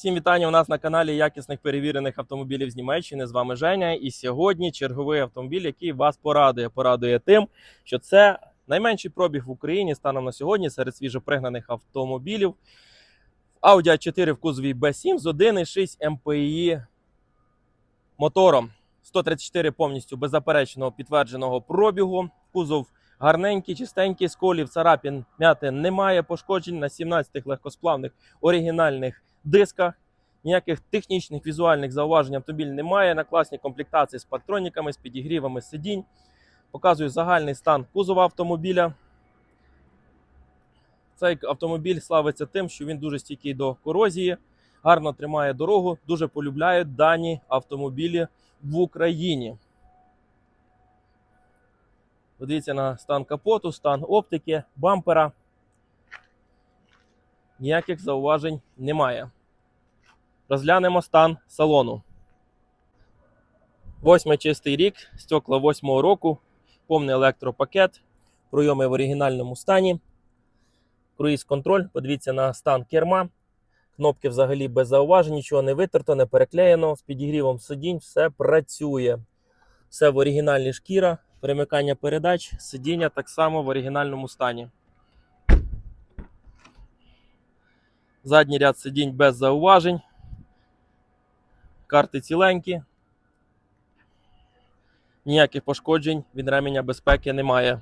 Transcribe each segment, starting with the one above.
Всім вітання у нас на каналі якісних перевірених автомобілів з Німеччини. З вами Женя. І сьогодні черговий автомобіль, який вас порадує. Порадує тим, що це найменший пробіг в Україні станом на сьогодні серед свіжопригнаних автомобілів. Audi a 4 в кузові B7 з 1,6 MPI мотором. 134 повністю беззаперечного підтвердженого пробігу. Кузов гарненький, чистенький, сколів, царапін, м'ятин немає, пошкоджень на 17 легкосплавних оригінальних дисках. Ніяких технічних візуальних зауважень автомобіль немає. На класній комплектації з патроніками, з підігрівами сидінь. Показую загальний стан кузова автомобіля. Цей автомобіль славиться тим, що він дуже стійкий до корозії, гарно тримає дорогу. Дуже полюбляють дані автомобілі в Україні. Подивіться на стан капоту, стан оптики, бампера. Ніяких зауважень немає. Розглянемо стан салону. Восьмий чистий рік, стекла восьмого року, повний електропакет, пройоми в оригінальному стані. Круїз контроль. Подивіться на стан керма. Кнопки взагалі без зауважень, нічого не витерто, не переклеєно. З підігрівом сидінь все працює. Все в оригінальній шкіра, перемикання передач, сидіння так само в оригінальному стані. Задній ряд сидінь без зауважень. Карти ціленькі. Ніяких пошкоджень від ременя безпеки немає.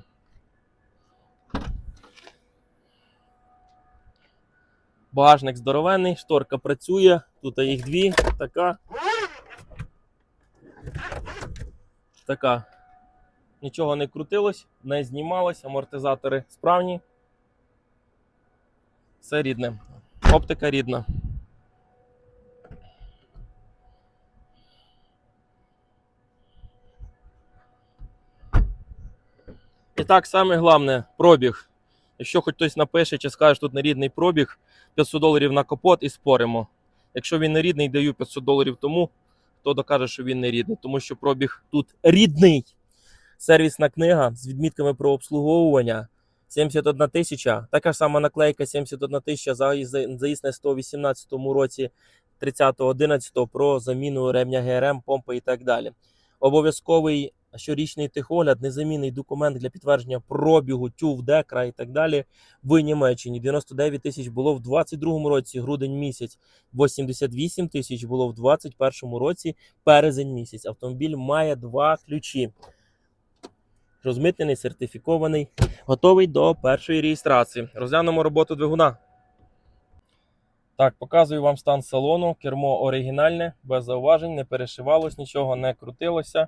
Багажник здоровенний, шторка працює. Тут їх дві. Така. Така. Нічого не крутилось, не знімалось, амортизатори справні. Все рідне. Оптика рідна. І так, саме головне пробіг. Якщо хоч хтось напише чи скаже, що тут нерідний пробіг, 500 доларів на капот і споримо. Якщо він не рідний, даю 500 доларів тому, хто докаже, що він не рідний, тому що пробіг тут рідний. Сервісна книга з відмітками про обслуговування 71 тисяча. Така ж сама наклейка 71 тисяча заїзд на 118 році 30.11 про заміну ремня ГРМ, помпи і так далі. Обов'язковий щорічний техогляд, незамінний документ для підтвердження пробігу, тюв, декра і так далі в Німеччині. 99 тисяч було в 22 році, грудень місяць. 88 тисяч було в 21 році, березень місяць. Автомобіль має два ключі. Розмитнений, сертифікований, готовий до першої реєстрації. Розглянемо роботу двигуна. Так, показую вам стан салону. Кермо оригінальне, без зауважень, не перешивалось, нічого не крутилося.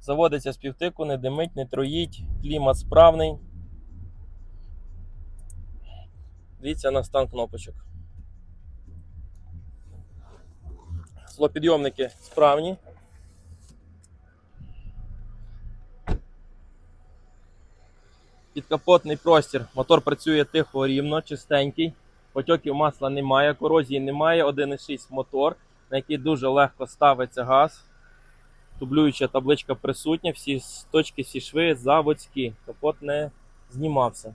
Заводиться з півтику, не димить, не троїть, клімат справний. Дивіться на стан кнопочок. Склопідйомники справні. Підкапотний простір. Мотор працює тихо, рівно, чистенький. Потьоків масла немає, корозії немає. 1,6 мотор, на який дуже легко ставиться газ. Дублююча табличка присутня, всі точки, всі шви заводські. Капот не знімався.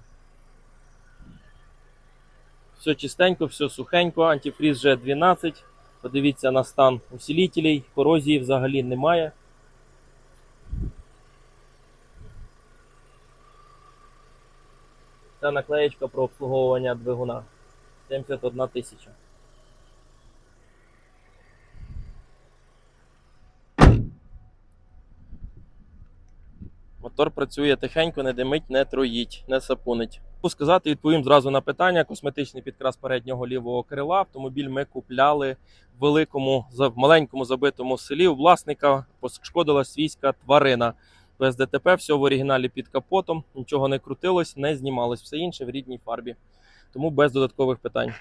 Все чистенько, все сухенько, антифріз G12. Подивіться на стан усилителей, корозії взагалі немає. Це наклеєчка про обслуговування двигуна. 71 тисяча. Мотор працює тихенько, не димить, не троїть, не сапунить. Сказати, відповім зразу на питання. Косметичний підкрас переднього лівого крила. Автомобіль ми купляли в великому, в маленькому забитому селі. У власника пошкодила свійська тварина. Без ДТП, все в оригіналі під капотом, нічого не крутилось, не знімалось. Все інше в рідній фарбі. Тому без додаткових питань.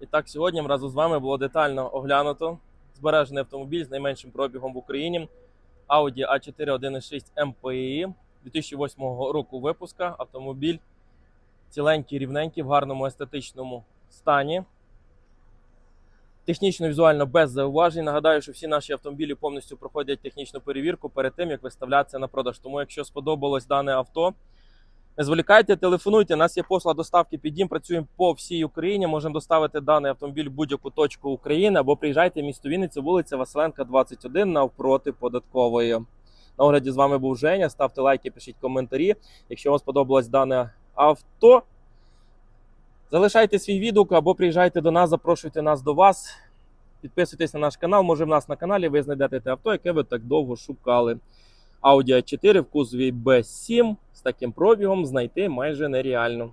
І так, сьогодні разом з вами було детально оглянуто збережений автомобіль з найменшим пробігом в Україні. Audi A4 1.6 MPI 2008 року випуска. Автомобіль ціленький, рівненький, в гарному естетичному стані. Технічно візуально без зауважень. Нагадаю, що всі наші автомобілі повністю проходять технічну перевірку перед тим, як виставлятися на продаж. Тому, якщо сподобалось дане авто, Не зволікайте, телефонуйте. У нас є послуга доставки під дім. Працюємо по всій Україні. Можемо доставити даний автомобіль в будь-яку точку України або приїжджайте в місто Вінниця, вулиця Василенка, 21, навпроти податкової. На огляді з вами був Женя. Ставте лайки, пишіть коментарі. Якщо вам сподобалось дане авто, залишайте свій відгук або приїжджайте до нас, запрошуйте нас до вас. Підписуйтесь на наш канал. Може, в нас на каналі ви знайдете те авто, яке ви так довго шукали. Audi A4 в кузові B7 з таким пробігом знайти майже нереально.